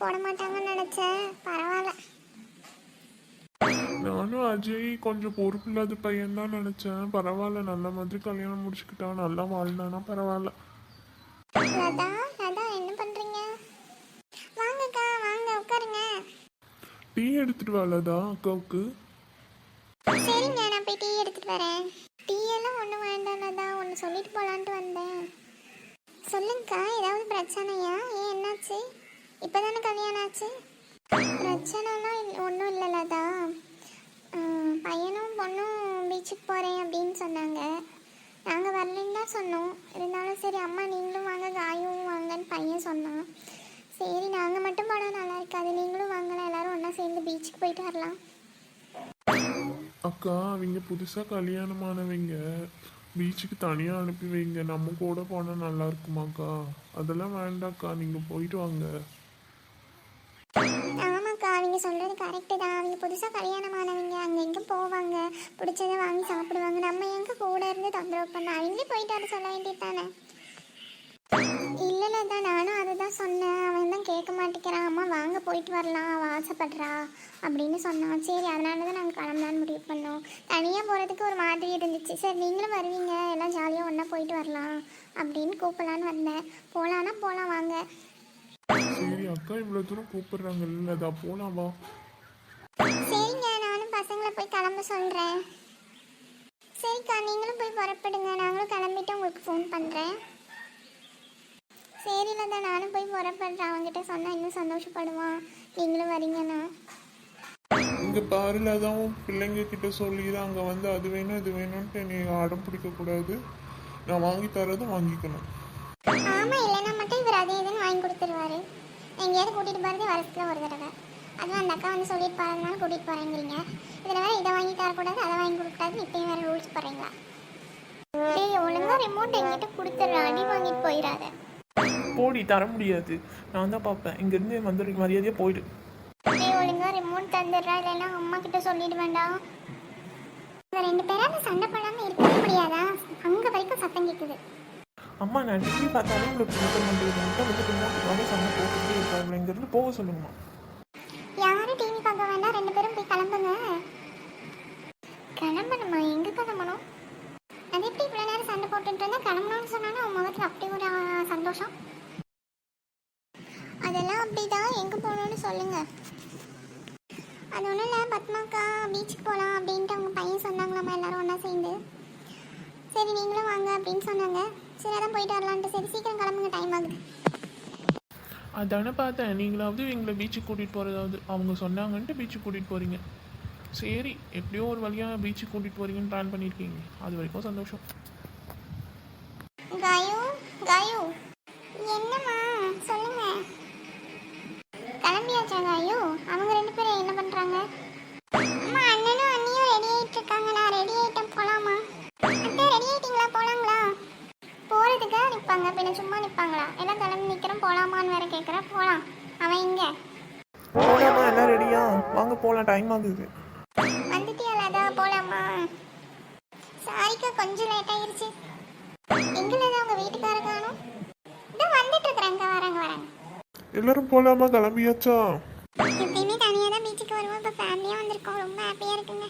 போட மாட்டாங்கன்னு நினைச்சேன். பரவாயில்ல. நானும் அஜய் கொஞ்சம் பொறுப்பு இல்லாத பையன் தான் நினைச்சேன். பரவாயில்ல நல்ல மாதிரி கல்யாணம் முடிச்சுக்கிட்டான். நல்லா வாழ்ந்தானா? பரவாயில்ல. லதா லதா என்ன பண்றீங்க? வாங்கக்கா வாங்க உட்காருங்க. டீ எடுத்துட்டு வரலதா அக்காவுக்கு. சரிங்க நான் போய் டீ எடுத்துட்டு வரேன். டீ எல்லாம் ஒன்றும் வேண்டாம் லதா. ஒன்று சொல்லிட்டு போலான்ட்டு வந்தேன். சொல்லுங்கக்கா ஏதாவது பிரச்சனையா? ஏன் என்னாச்சு? இப்போதானே கல்யாணம் ஆச்சு? பிரச்சனைலாம் ஒன்றும் இல்லை லதா. பையனும் பொண்ணும் பீச்சுக்கு போகிறேன் அப்படின்னு சொன்னாங்க. நாங்கள் வரலன்னு தான் சொன்னோம். இருந்தாலும் சரி அம்மா நீங்களும் வாங்க காயும் வாங்கன்னு பையன் சொன்னான். சரி நாங்கள் மட்டும் போனால் நல்லா இருக்காது. நீங்களும் வாங்கலாம். எல்லாரும் ஒன்றா சேர்ந்து பீச்சுக்கு போயிட்டு வரலாம். அக்கா அவங்க புதுசாக கல்யாணமானவங்க. பீச்சுக்கு தனியாக அனுப்பி வைங்க நம்ம கூட போனால் நல்லா இருக்குமாக்கா? அதெல்லாம் வேண்டாம்க்கா நீங்கள் போயிட்டு வாங்க. நீங்கள் சொல்கிறது கரெக்டு தான். அவங்க புதுசாக கல்யாணம் ஆனவங்க அங்கே எங்கே போவாங்க. பிடிச்சதை வாங்கி சாப்பிடுவாங்க. நம்ம எங்கே கூட இருந்து தொந்தரவு பண்ண? அவங்களே போயிட்டு வர சொல்ல வேண்டியது தானே? இல்லைல்ல தான் நானும் அதை தான் சொன்னேன். அவன் தான் கேட்க மாட்டேங்கிறான். அம்மா வாங்க போயிட்டு வரலாம். அவள் ஆசைப்படுறா. அப்படின்னு சொன்னான். சரி அதனால தான் நாங்கள் கிளம்பலான்னு முடிவு பண்ணோம். தனியாக போகிறதுக்கு ஒரு மாதிரி இருந்துச்சு. சரி நீங்களும் வருவீங்க. எல்லாம் ஜாலியாக ஒன்றா போயிட்டு வரலாம் அப்படின்னு கூப்பிடலான்னு வந்தேன். போகலான்னா போகலாம் வாங்க. சரி அக்கா இவ்வளவு தூரம் கூப்பிடுறாங்கல்ல அதா போலாம் வா. சரிங்க நானும் பசங்களை போய் கிளம்ப சொல்கிறேன் சரிக்கா நீங்களும் போய் புறப்படுங்க. நாங்களும் கிளம்பிட்டு உங்களுக்கு ஃபோன் பண்ணுறேன் சரில தான் நானும் போய் புறப்படுறேன். அவங்ககிட்ட சொன்னால் இன்னும் சந்தோஷப்படுவான். நீங்களும் வரீங்கண்ணா இங்க பாருல தான் பிள்ளைங்க கிட்ட சொல்லிடு அங்க வந்து அது வேணும் இது வேணும்ட்டு நீ அடம் பிடிக்க கூடாது. நான் வாங்கி தரதை வாங்கிக்கணும். எங்கேயாவது கூட்டிகிட்டு போகிறதே வருஷத்தில் ஒரு தடவை. அதுவும் அந்த அக்கா வந்து சொல்லிட்டு போகிறதுனால கூட்டிகிட்டு போகிறேங்கிறீங்க இதில் வேறு இதை வாங்கி தரக்கூடாது அதை வாங்கி கொடுக்கூடாது இப்பயும் வேறு ரூல்ஸ் போடுறீங்களா? டேய் ஒழுங்கா ரிமோட் எங்கிட்ட கொடுத்துட்ற. அடி வாங்கிட்டு போயிடாத. போடி தர முடியாது. நான் தான் பார்ப்பேன். இங்கேருந்து வந்துடுற மரியாதையாக போயிடு. டேய் ஒழுங்கா ரிமோட் தந்துடுறா. இல்லைன்னா அம்மா கிட்ட சொல்லிட வேண்டாம். இந்த ரெண்டு பேரால சண்டை போடாமல் இருக்க முடியாதா? அங்கே வரைக்கும் சத்தம் கேட்குது அம்மா நான் டிவி பார்த்தாலும் உங்களுக்கு பிடிக்க மாட்டேங்குது வந்து ரிமோட்டுக்காக சண்டை போட்டுக்கிட்டே இருக்காங்க இங்கேருந்து போக சொல்லுங்கம்மா. யாரும் டிவி பார்க்க வேண்டாம். ரெண்டு பேரும் போய் கிளம்புங்க. கிளம்பணுமா? எங்கே கிளம்பணும்? அது எப்படி இவ்வளோ நேரம் சண்டை போட்டுட்டு இருந்தா கிளம்பணும்னு சொன்னாலும் உன் முகத்தில் அப்படி ஒரு சந்தோஷம். அதெல்லாம் அப்படிதான். எங்கே போகணும்னு சொல்லுங்க. அது ஒன்றும் இல்லை. பத்மாக்கா பீச்சுக்கு போகலாம் அப்படின்ட்டு அவங்க பையன் சொன்னாங்களாம்மா எல்லாரும் ஒன்றா சேர்ந்து. சரி நீங்களும் வாங்க அப்படின்னு சொன்னாங்க. சரி அதான் போயிட்டு வரலான்ட்டு. சரி சீக்கிரம் கிளம்புங்க டைம் ஆகுது. அதானே பார்த்தேன். நீங்களாவது எங்களை பீச்சுக்கு கூட்டிகிட்டு போகிறதாவது அவங்க சொன்னாங்கன்ட்டு பீச்சுக்கு கூட்டிகிட்டு போகிறீங்க சரி எப்படியோ ஒரு வழியாக பீச்சுக்கு கூட்டிகிட்டு போகிறீங்கன்னு பிளான் பண்ணியிருக்கீங்க அது வரைக்கும் சந்தோஷம். நிப்பாங்க பின்ன சும்மா நிப்பாங்களா எல்லாம் கிளம்பி நிக்கிறோம் போலாமான்னு வேற கேக்குற போலாம். அவன் இங்க. போகலாமா எல்லாம் ரெடியா? வாங்க போகலாம் டைம் ஆகுது. வந்துட்டியா லதா போலாமா? சாரிக்கா கொஞ்சம் லேட் ஆயிருச்சு. எங்க லதா உங்க வீட்டுக்கார காணும். இதோ வந்துட்டு இருக்கிறேங்க வராங்க வராங்க எல்லாரும் போலாமா கிளம்பியாச்சா? எப்பயுமே தனியாக தான் பீச்சுக்கு வருவோம். இப்போ ஃபேமிலியாக வந்திருக்கோம். ரொம்ப ஹாப்பியாக இருக்குங்க.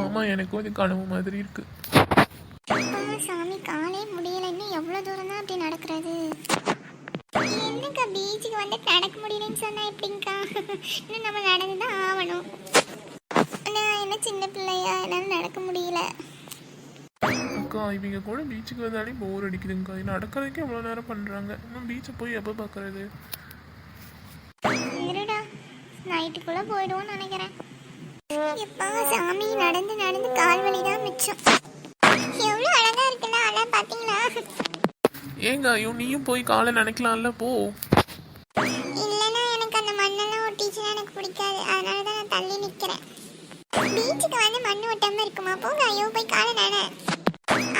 ஆமாம் எனக்கும் அது கனவு மாதிரி இருக்குது அப்பா சாமி காலே இன்னும் எவ்வளோ தூரம் தான் அப்படி நடக்கிறது? என்னக்கா பீச்சுக்கு வந்து நடக்க முடியலன்னு சொன்னா எப்படிங்கக்கா இன்னும் நம்ம நடந்து தான் ஆகணும். நான் என்ன சின்ன பிள்ளையா? என்னால் நடக்க முடியல. அக்கா இவங்க கூட பீச்சுக்கு வந்தாலே போர் அடிக்குதுங்கக்கா. இது நடக்கிறதுக்கே எவ்வளோ நேரம் பண்ணுறாங்க இன்னும் பீச்சை போய் எப்போ பார்க்குறது இருடா. நைட்டுக்குள்ளே போயிடுவோம்னு நினைக்கிறேன். எப்பா சாமி நடந்து நடந்து கால் வலி தான் மிச்சம். எவ்வளோ அழகா இருக்குல்ல அழகா பார்த்தீங்களா? ஏங்க ஐயோ நீயும் போய் காலை நினைக்கலாம்ல போ. இல்லைன்னா எனக்கு அந்த மண்ணெல்லாம் ஒட்டிச்சுன்னா எனக்கு பிடிக்காது. அதனால தான் நான் தள்ளி நிற்கிறேன் பீச்சுக்கு வந்து மண் ஒட்டாம இருக்குமா? போங்க ஐயோ போய் காலை நன.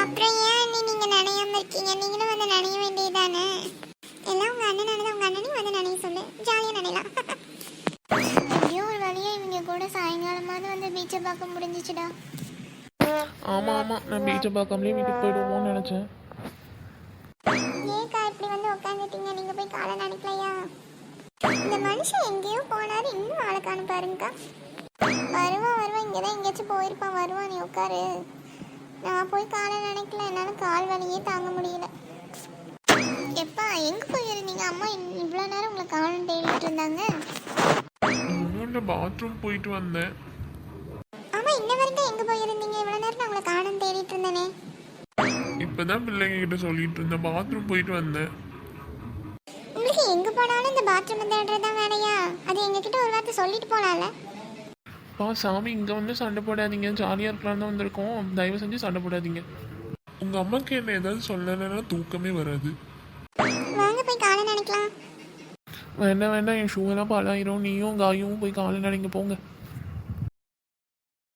அப்புறம் ஏன் நீ நீங்க நனையாம இருக்கீங்க? நீங்களும் வந்து நனைய வேண்டியதானே எல்லாம் உங்க அண்ணன் உங்க அண்ணனையும் வந்து நனைய சொல்லு. ஜாலியா நனையலாம். எப்படியோ ஒரு வழியா இவங்க கூட சாயங்காலமாவது வந்து பீச்சை பார்க்க முடிஞ்சிச்சுடா. ஆமாம் ஆமாம் நான் பீச்சை பார்க்காமலே வீட்டுக்கு போயிடுவோம்னு நினச்சேன். உட்காந்துட்டீங்க நீங்க போய் காலை நினைக்கலையா? இந்த மனுஷன் எங்கேயோ போனாரு. இன்னும் ஆளை காண பாருங்கக்கா. வருவான் வருவான். இங்கே தான் எங்கேயாச்சும் போயிருப்பான். வருவான் நீ உட்காரு. நான் போய் காலை நினைக்கல. என்னால் கால் வலியே தாங்க முடியல. எப்பா எங்கே போயிருந்தீங்க அம்மா இவ்வளோ நேரம் உங்களை காலம் தேடிட்டு இருந்தாங்க. பாத்ரூம் போயிட்டு வந்தேன். ஆமா இன்ன வரைக்கும் எங்கே போயிருந்தீங்க? இவ்வளோ நேரம் நான் உங்களை காலம் தேடிட்டு இருந்தேனே. இப்பதான் பிள்ளைங்க கிட்ட சொல்லிட்டு இருந்தேன். பாத்ரூம் போயிட்டு வந்தேன். உங்களுக்கு எங்கே போனாலும் இந்த பாத்ரூம் தேடுறது தான் வேலையா? அது எங்ககிட்ட ஒரு வார்த்தை சொல்லிட்டு போகலாம்ல பா சாமி இங்கே வந்து சண்டை போடாதீங்க. ஜாலியாக இருக்கலாம்னு தான் வந்திருக்கோம். தயவு செஞ்சு சண்டை போடாதீங்க. உங்க அம்மாக்கு என்ன ஏதாவது சொல்லலைன்னா தூக்கமே வராது. வாங்க போய் காலை நினைக்கலாம். வேண்டாம் வேண்டாம். என் ஷூ எல்லாம் பாழாயிரும். நீயும் காயும் போய் காலை நினைங்க போங்க.